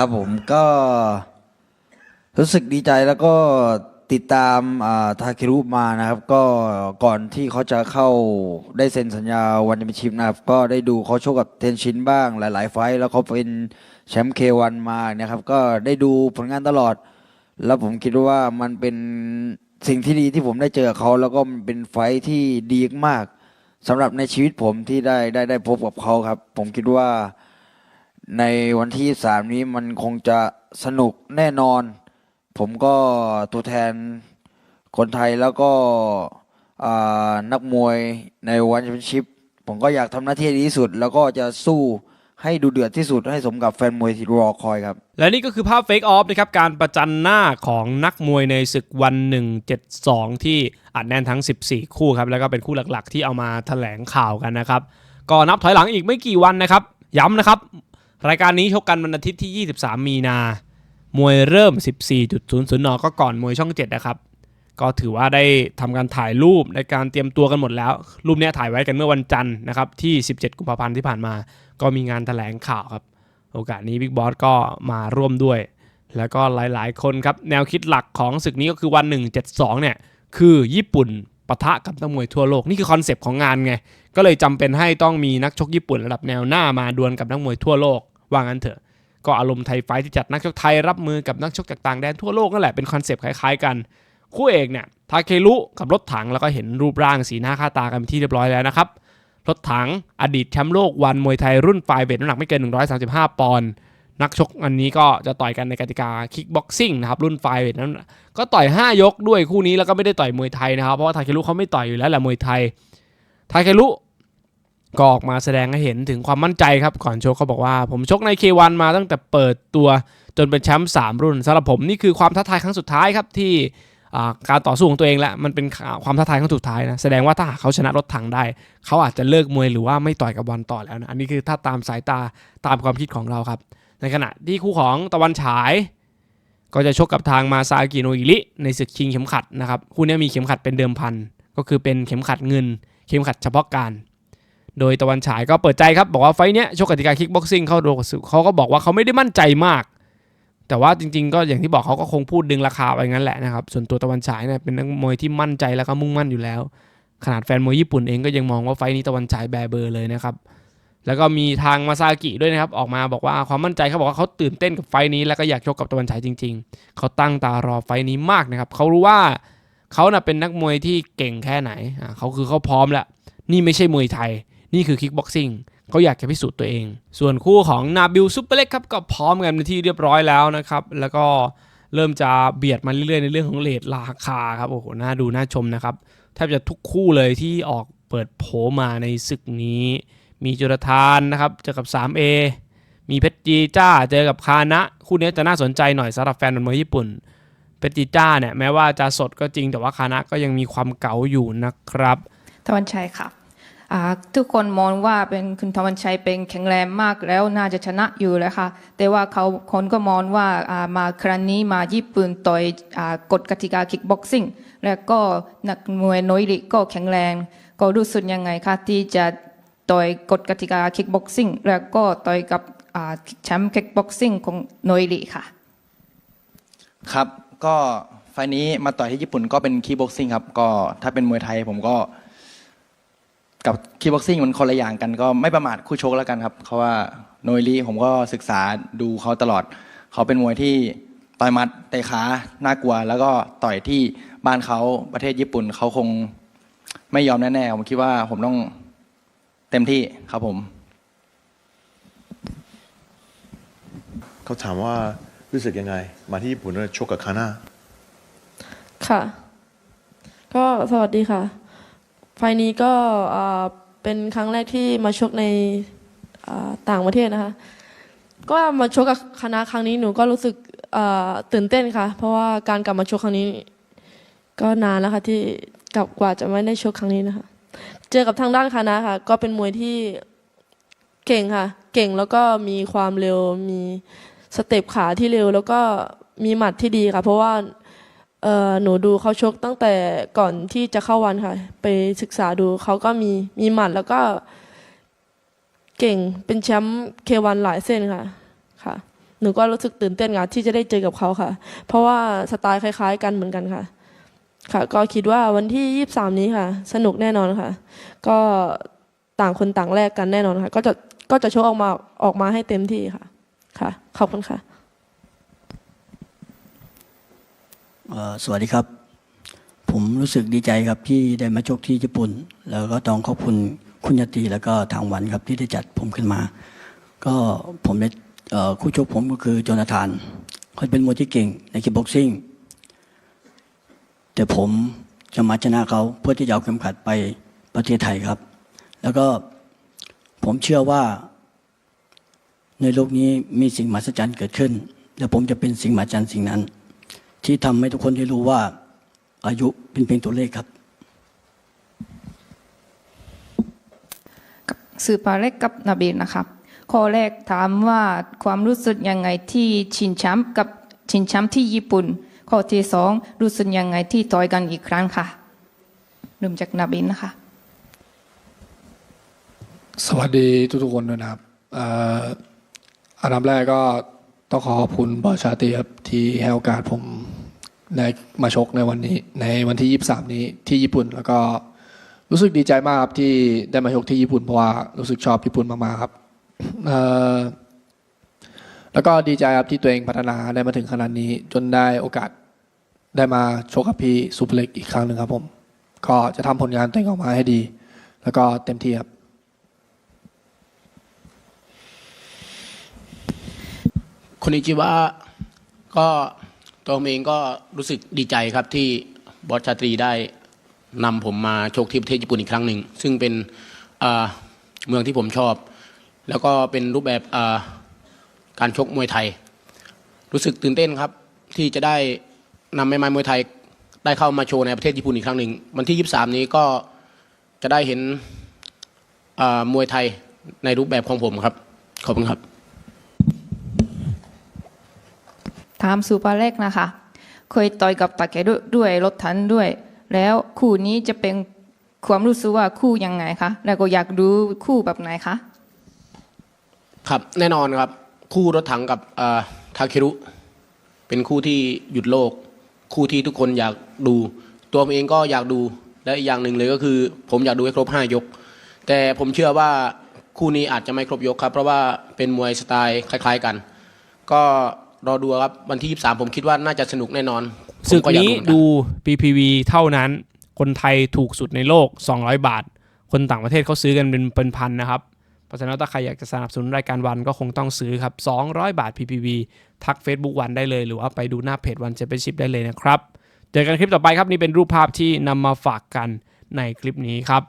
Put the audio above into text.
ครับผมก็รู้สึกดีใจแล้วก็ติดตามอ่าทาเครุมานะครับ ก็ก่อนที่เขาจะเข้าได้เซ็นสัญญาวันแชมเปี้ยนชิพนะครับ ก็ได้ดูเขาโชกกับเทนชินบ้างหลาย ๆ ไฟแล้วเขาเป็นแชมป์เควันมาเนะครับ ก็ได้ดูผลงานตลอด แล้วผมคิดว่ามันเป็นสิ่งที่ดีที่ผมได้เจอเขาแล้วก็มันเป็นไฟท์ที่ดีมากสำหรับในชีวิตผมที่ได้ได้ได้พบกับเขาครับ ผมคิดว่า ในวันที่สามนี้มันคงจะสนุกแน่นอน ผมก็ตัวแทนคนไทยแล้วก็นักมวยในวันแชมเปี้ยนชิพผมก็อยากทำหน้าที่ดีที่สุด แล้วก็จะสู้ให้ดูเดือดที่สุดให้สมกับแฟนมวยที่รอคอยครับ และนี่ก็คือภาพเฟกออฟนะครับ การประจันหน้าของนักมวยในศึกวัน 172 ที่อัดแน่นทั้ง 14 คู่ครับ แล้วก็เป็นคู่หลักๆ ที่เอามาแถลงข่าวกันนะครับ ก็นับถอยหลังอีกไม่กี่วันนะครับ ย้ำนะครับ รายการนี้ชกกันวันอาทิตย์ที่ 23 มีนา มวยเริ่ม 14.00นก็ก่อนมวยช่อง 7 นะครับ ก็ถือว่าได้ทำการถ่ายรูปในการเตรียมตัวกันหมดแล้ว รูปนี้ถ่ายไว้กันเมื่อวันจันทร์นะครับที่ 17 กุมภาพันธ์ที่ผ่านมา ก็มีงานแถลงข่าวครับ โอกาสนี้บิ๊กบอสก็มาร่วมด้วย แล้วก็หลายๆ คนครับ แนวคิดหลักของศึกนี้ก็คือวัน 172 เนี่ย คือญี่ปุ่นปะทะกับนักมวยทั่วโลกนี่คือคอนเซปต์ของงานไง ก็เลยจำเป็นให้ต้องมีนักชกญี่ปุ่นระดับแนวหน้ามาดวลกับนักมวยทั่วโลก ว่างั้นเถอะ ก็อารมณ์ไทยไฟที่จัดนักชกไทยรับมือกับนักชกจากต่างแดนทั่วโลกนั่นแหละเป็นคอนเซปต์คล้ายๆกัน คู่เอกเนี่ยทาเครุกับรถถังแล้วก็เห็นรูปร่างสีหน้าค่าตากันเป็นที่เรียบร้อยแล้วนะครับรถถังอดีตแชมป์โลกวันมวยไทยรุ่นไฟเวทน้ำหนักไม่เกิน 135 ปอนด์นักชกอันนี้ก็จะต่อยกันในกติกาคิกบ็อกซิ่งนะครับรุ่นไฟเวทนั้นก็ต่อย 5 ยกด้วยคู่นี้แล้วก็ไม่ได้ต่อยมวยไทยนะครับ เพราะว่าทาเครุเขาไม่ต่อยอยู่แล้วแหละมวยไทยทาเครุ ก็ออกมาแสดงให้เห็นถึงความมั่นใจครับก่อนชกเขาบอกว่า ผมชกใน K1 มาตั้งแต่เปิดตัวจนเป็นแชมป์3รุ่นสำหรับผมนี่คือความท้าทายครั้งสุดท้ายครับที่การต่อสู้ของตัวเองและมันเป็นความท้าทายครั้งสุดท้ายนะแสดงว่าถ้าหากเขาชนะรถถังได้ เขาอาจจะเลิกมวยหรือว่าไม่ต่อยกับวันต่อแล้วนะอันนี้คือถ้าตามสายตาตามความคิดของเราครับ ในขณะที่คู่ของตะวันฉาย ก็จะชกกับทางมาซากิโนอิริในศึกชิงเข็มขัดนะครับคู่นี้มีเข็มขัดเป็นเดิมพันก็คือเป็นเข็มขัดเงิน เข็มขัดเฉพาะการ โดยตะวันฉายก็เปิดใจครับบอกว่าไฟเนี้ยชกกติกาคิกบ็อกซิ่งเขาโดนเขาก็บอกว่าเขาไม่ได้มั่นใจมาก แต่ว่าจริง ๆ ก็อย่างที่บอกเขาก็คงพูดดึงราคาไปงั้นแหละนะครับส่วนตัวตะวันฉายเนี่ยเป็นนักมวยที่มั่นใจแล้วก็มุ่งมั่นอยู่แล้ว ขนาดแฟนมวยญี่ปุ่นเองก็ยังมองว่าไฟนี้ตะวันฉายแบร์เบอร์เลยนะครับแล้วก็มีทางมาซากิด้วยนะครับออกมาบอกว่าความมั่นใจเขาบอกว่าเขาตื่นเต้นกับไฟนี้ แล้วก็อยากชกกับตะวันฉายจริง ๆ เขาตั้งตารอไฟนี้มากนะครับเขารู้ว่าเขาน่ะเป็นนักมวยที่เก่งแค่ไหนเขาคือเขาพร้อมแล้วนี่ไม่ใช่มวยไทย นี่คือคิกบ็อกซิ่งเขาอยากจะพิสูจน์ตัวเอง ส่วนคู่ของนาบิลซุปเปอร์เล็กครับก็พร้อมกันเป็นที่เรียบร้อยแล้วนะครับ แล้วก็เริ่มจะเบียดมาเรื่อยๆ ในเรื่องของเลทราคาครับ โอ้โห น่าดูน่าชมนะครับ แทบจะทุกคู่เลยที่ออกเปิดโผมาในศึกนี้ มีจุลธานนะครับเจอกับ 3A มีเพชรจีจ้าเจอกับคานะ คู่นี้จะน่าสนใจหน่อยสำหรับแฟนบอลมวยญี่ปุ่น เพชรจีจ้าเนี่ยแม้ว่าจะสดก็จริงแต่ว่าคานะก็ยังมีความเก๋าอยู่นะครับทวันชัยค่ะ ทุกคนมองว่าเป็นคุณทวันชัยเป็นแข็งแรงมากแล้วน่าจะชนะอยู่แล้วค่ะ แต่ว่าเขาคนก็มองว่ามาครั้งนี้มาญี่ปุ่นต่อยกฎกติกาคิกบ็อกซิ่งแล้วก็นักมวยโนยริก็แข็งแรง ก็รู้สึกยังไงคะที่จะต่อยกฎกติกาคิกบ็อกซิ่งแล้วก็ต่อยกับแชมป์คิกบ็อกซิ่งของโนยริค่ะ ครับก็ไฟนี้มาต่อยที่ญี่ปุ่นก็เป็นคีบ็อกซิ่งครับก็ถ้าเป็นมวยไทยผมก็ กับคีบ็อกซิ่งมันคนละอย่างกันก็ไม่ประมาทคู่ชกแล้วกันครับเพราะว่าโนยลีผมก็ศึกษาดูเขาตลอด เขาเป็นมวยที่ต่อยมัดเตะขาน่ากลัว แล้วก็ต่อยที่บ้านเขาประเทศญี่ปุ่นเขาคงไม่ยอมแน่ๆผมคิดว่าผมต้องเต็มที่ครับผม เขาถามว่ารู้สึกยังไง มาที่ญี่ปุ่นแล้วชกกับคาน่าค่ะ ก็สวัสดีค่ะ ไฟล์นี้ก็อ่าเป็นครั้งแรกที่มาชกในอ่าต่างประเทศนะคะ ก็มาชกกับคณะครั้งนี้หนูก็รู้สึกอ่าตื่นเต้นค่ะ เพราะว่าการกลับมาชกครั้งนี้ ก็นานแล้วค่ะที่กลับกว่าจะไม่ได้ชกครั้งนี้นะคะ เจอกับทางด้านคณะค่ะ ก็เป็นมวยที่เก่งค่ะ เก่งแล้วก็มีความเร็วมีสเต็ปขาที่เร็ว แล้วก็มีหมัดที่ดีค่ะ เพราะว่า เอ่อหนูดูเขาชกตั้งแต่ก่อนที่จะเข้าวันค่ะ ไปศึกษาดูเขาก็มีมีหมัดแล้วก็เก่งเป็นแชมป์เควันหลายเส้นค่ะค่ะ หนูก็รู้สึกตื่นเต้นค่ะที่จะได้เจอกับเขาค่ะ เพราะว่าสไตล์คล้าย ๆ กันเหมือนกันค่ะ ค่ะ ก็คิดว่าวันที่ 23 นี้ค่ะ สนุกแน่นอนค่ะ ก็ต่างคนต่างแลกกันแน่นอนค่ะ ก็จะก็จะโชว์ออกมาออกมาให้เต็มที่ค่ะค่ะ ขอบคุณค่ะ เอ่อ สวัสดีครับ ผมรู้สึกดีใจครับที่ได้มาชกที่ญี่ปุ่น แล้วก็ต้องขอบคุณคุณยติแล้วก็ทางวันครับที่ได้จัดผมขึ้นมา ก็ผมได้คู่ชกผมก็คือโจนาธานเขาเป็นมวยที่เก่งในคิกบ็อกซิ่งแต่ผมจะมาชนะเขาเพื่อที่จะเอาเข็มขัดไปประเทศไทยครับ แล้วก็ผมเชื่อว่า ในโลกนี้มีสิ่งมหัศจรรย์เกิดขึ้น และผมจะเป็นสิ่งมหัศจรรย์สิ่งนั้น ที่ทำให้ทุกคนได้รู้ว่า อายุเป็นเพียงตัวเลขครับสื่อปาเล็กกับนาบิลนะครับ ข้อแรกถามว่าความรู้สึกยังไงที่ชิงแชมป์กับชิงแชมป์ที่ญี่ปุ่น ข้อที่สองรู้สึกยังไงที่ต่อยกันอีกครั้งค่ะเริ่มจากนาบิลนะคะ สวัสดีทุกๆคนด้วยนะครับเอ่ออันดับแรกก็ต้องขอขอบคุณบอสชาติครับที่ให้โอกาสผม ในมาชกในวันนี้ ในวันที่ 23 นี้ที่ญี่ปุ่นแล้วก็รู้สึกดีใจมากครับที่ได้มาชกที่ญี่ปุ่นเพราะว่ารู้สึกชอบญี่ปุ่นมากๆครับแล้วก็ดีใจครับที่ตัวเองพัฒนาได้มาถึงขนาดนี้ จนได้โอกาสได้มาชกกับพี่ซูเปอร์เล็กอีกครั้งหนึ่งครับผม ก็จะทำผลงานตัวเองออกมาให้ดี แล้วก็เต็มที่ครับคนนิจิวะก็ ตัวผมเองก็รู้สึกดีใจครับที่บอสชาตรีได้นำผมมาโชคที่ประเทศญี่ปุ่นอีกครั้งหนึ่ง ซึ่งเป็นเมืองที่ผมชอบ แล้วก็เป็นรูปแบบาการชกมวยไทย รู้สึกตื่นเต้นครับ ที่จะได้นำไม้ไม้มวยไทยได้เข้ามาโชว์ในประเทศญี่ปุ่นอีกครั้งหนึ่งวันที่ 23 นี้ก็จะได้เห็นมวยไทยในรูปแบบของผมครับ ขอบคุณครับามสุปาเล็กนะคะ เคยต่อยกับตาเกด้วยด้วยรถทันด้วย แล้วคู่นี้จะเป็นความรู้สึกว่าคู่ยังไงคะแล้วก็อยากดูคู่แบบไหนคะครับแน่นอนครับ คู่รถถังกับทาเครุเป็นคู่ที่หยุดโลก คู่ที่ทุกคนอยากดู ตัวผมเองก็อยากดูและอีกอย่างหนึ่งเลยก็คือ ผมอยากดูให้ครบห้ายก แต่ผมเชื่อว่าคู่นี้อาจจะไม่ครบยกครับ เพราะว่าเป็นมวยสไตล์คล้าย ๆกัน ก็ รอดูครับ วันที่ 23 ผมคิดว่าน่าจะสนุกแน่นอนผมศึกอยานี้เหมือกัดู PPV เท่านั้น คนไทยถูกสุดในโลก 200 บาท คนต่างประเทศเขาซื้อกันเป็นเป็นพันนะครับเพราะฉะนั้นถ้าใครอยากจะสนับสนุนรายการวันก็คงต้องซื้อครับ 200 บาท PPV ทัก Facebook วันได้เลย หรือว่าไปดูหน้าเพจวันเช p เ o นชิพได้เลยนะครับ เจอกันคลิปต่อไปครับนี่เป็นรูปภาพที่นำมาฝากกันในคลิปนี้ครับ